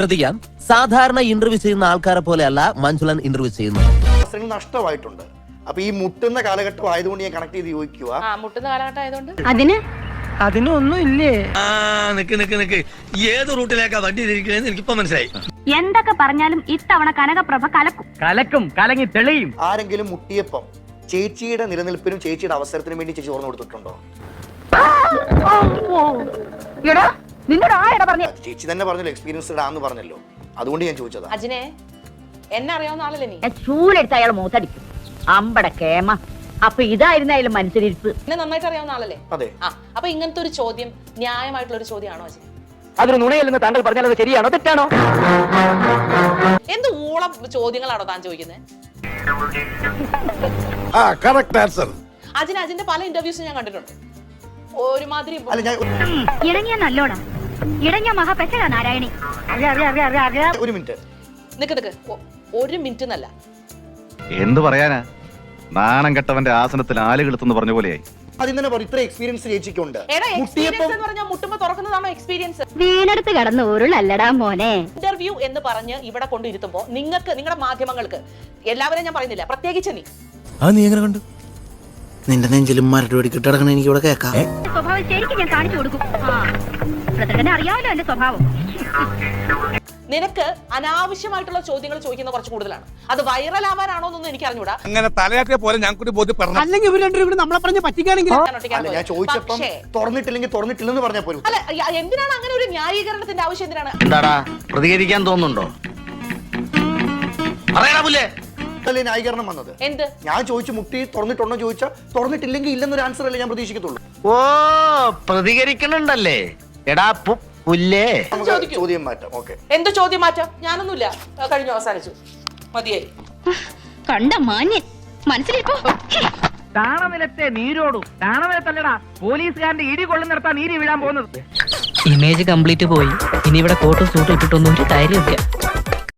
ശ്രദ്ധിക്കാം. സാധാരണ ഇന്റർവ്യൂ ചെയ്യുന്ന ആൾക്കാരെ പോലെയല്ല മഞ്ജുളൻ ഇന്റർവ്യൂ ചെയ്യുന്നത്. അവസരങ്ങൾ നഷ്ടമായിട്ടുണ്ട്. അപ്പൊ ഈ മുട്ടുന്ന കാലഘട്ടം ആയതുകൊണ്ട് ഞാൻ കണക്ട് ചെയ്ത് ചോദിക്കുക. ആ മുട്ടുന്ന കാലഘട്ടം ആയതുകൊണ്ട്? അതിന്? അതിനൊന്നും ഇല്ലേ? ആ നിക്ക് നിക്ക് നിക്ക്. ഏത് റൂട്ടിലേക്കാ വണ്ടി തിരിക്കണേന്ന് എനിക്കിപ്പോ മനസ്സിലായി. എന്തൊക്കെ പറഞ്ഞാലും ഇത്തവണ കനകപ്രഭ കലക്കും. കലക്കും കലങ്ങി തെളിയും. ആരെങ്കിലും മുട്ടിയപ്പം ചേച്ചിയുടെ നിലനിൽപ്പിനും ചേച്ചിയുടെ അവസരത്തിനും വേണ്ടി ചേച്ചി തുറന്നു കൊടുത്തിട്ടുണ്ടോ? നിന്നോട് ആരാ പറഞ്ഞു? ചേച്ചി തന്നെ പറഞ്ഞല്ലോ എക്സ്പീരിയൻസ്ഡ് ആന്ന് പറഞ്ഞല്ലോ. അതുകൊണ്ട് ഞാൻ ചോദിച്ചതാ. അജിനെ എന്നെ അറിയാവുന്ന ആളല്ലേ നീ? ചൂലെടുത്ത് അയാൾ മൂത്തടിക്കും. അമ്പട കേമ. അപ്പൊ ഇതായിരുന്നു അയാൾ മനസ്സിലിരിപ്പ് എന്നെ നന്നായിട്ട് അറിയാവുന്ന ആളല്ലേ? അതെ. ആ അപ്പൊ ഇങ്ങനത്തെ ഒരു ചോദ്യം ന്യായമായിട്ടുള്ള ഒരു ചോദ്യമാണോ അജിനെ? അതൊരു നുണയല്ലെന്ന് താങ്കൾ പറഞ്ഞാൽ അത് ശരിയാണോ തെറ്റാണോ? എന്ത് ഊളം ചോദ്യങ്ങളാണോ താൻ ചോദിക്കുന്നത് അജിന് അജിന്റെ പല ഇന്റർവ്യൂസും ഞാൻ കണ്ടിട്ടുണ്ട്. ഒരുമാതിരി അല്ല ഞാൻ ഇണങ്ങിയ നല്ലോണം. ഇടങ്ങിയ മഹാപെശക നാരായണി. ഒരു മിനിറ്റ്. നിക്ക് നിക്ക്. ഒ- ഒരു മിനിറ്റ് എന്നല്ല. എന്ത് പറയാനാ? നാണം കെട്ടവന്റെ ആസനത്തിൽ ആലുകെളുത്തെന്ന് പറഞ്ഞ പോലെയായി. ആദ്യം തന്നെ പറയും ഇത്ര എക്സ്പീരിയൻസ് ചേച്ചിക്കുണ്ട് എടാ എക്സ്പീരിയൻസ് മുട്ടിയപ്പം എന്ന് പറഞ്ഞാൽ മുട്ടുമ്പോ തുറക്കുന്നതാണോ എക്സ്പീരിയൻസ് വീണെടുത്ത് കടന്ന് ഉരുളല്ലടാ മോനെ. ഇന്റർവ്യൂ എന്ന് പറഞ്ഞ് ഇവിടെ കൊണ്ടിരുത്തുമ്പോ നിങ്ങൾക്ക് നിങ്ങളുടെ മാധ്യമങ്ങൾക്ക് എല്ലാവരെയും ഞാൻ പറയുന്നില്ല പ്രത്യേകിച്ച് നീ. ആ നീ എങ്ങനെ കണ്ടു? നിന്റെ നെഞ്ചിലും മരട് വെടിക്കിട്ട് കിടക്കണ എനിക്ക് ഇവിടെ കേൾക്കാം. സ്വഭാവം ശരിക്കും ഞാൻ കാണിച്ചു കൊടുക്കും. അറിയാമല്ലോ എന്റെ സ്വഭാവം. നിനക്ക് അനാവശ്യമായിട്ടുള്ള ചോദ്യങ്ങൾ ചോദിക്കുന്ന കുറച്ച് കൂടുതലാണ്. അത് വൈറൽ ആവാനാണോ എന്നൊന്നും എനിക്ക് അറിഞ്ഞൂടാ. അങ്ങനെ തലയാട്ടിയ പോലെ ഞാൻ കൂടി ബോധ്യപ്പെടണം അല്ലെങ്കിൽ ഇവർ രണ്ടുപേരും കൂടി നമ്മളെ പറഞ്ഞ പറ്റിക്കാണെങ്കിൽ ഞാൻ അല്ല ഞാൻ ചോദിച്ചപ്പം പക്ഷേ തുറന്നിട്ടില്ലെങ്കിൽ തുറന്നിട്ടില്ലെന്ന് പറഞ്ഞാൽ പോലും അല്ല യ- എന്തിനാണ് അങ്ങനെ ഒരു ന്യായീകരണത്തിന്റെ ആവശ്യം എന്തിനാണ്? എന്താടാ പ്രതികരിക്കാൻ തോന്നുന്നുണ്ടോ? പറയടാ പുല്ലേ. അല്ലേ ന്യായീകരണം വന്നത്. എന്ത്? ഞാൻ ചോദിച്ചു മുട്ടി തുറന്നിട്ടുണ്ടോ? ചോദിച്ചാൽ തുറന്നിട്ടില്ലെങ്കിൽ ഇല്ലെന്നൊരു ആൻസർ അല്ലേ ഞാൻ പ്രതീക്ഷിക്കത്തുള്ളൂ. ഓ പ്രതികരിക്കണുണ്ടല്ലേ. എടാ പുല്ലേ? നമുക്ക് ചോദിക്കൂ. ചോദ്യം മാറ്റാം ഓക്കെ. എന്ത് ചോദ്യം മാറ്റാം? ഞാനൊന്നുമില്ല. ആ, കഴിഞ്ഞു അവസാനിച്ചു. മതിയായി. കണ്ട മാന്യൻ. മനസ്സിലിപ്പോ താണനിലത്തെ നീരോടും താണനിലത്തല്ലടാ പോലീസുകാരന്റെ ഇടി കൊള്ളുന്നിടത്താ നീരി വീഴാൻ പോകുന്നത്. ഇമേജ് കംപ്ലീറ്റ് പോയി. ഇനി ഇവിടെ കോട്ടും സൂട്ടും ഇട്ടിട്ടൊന്നും ഒരു കാര്യമില്ല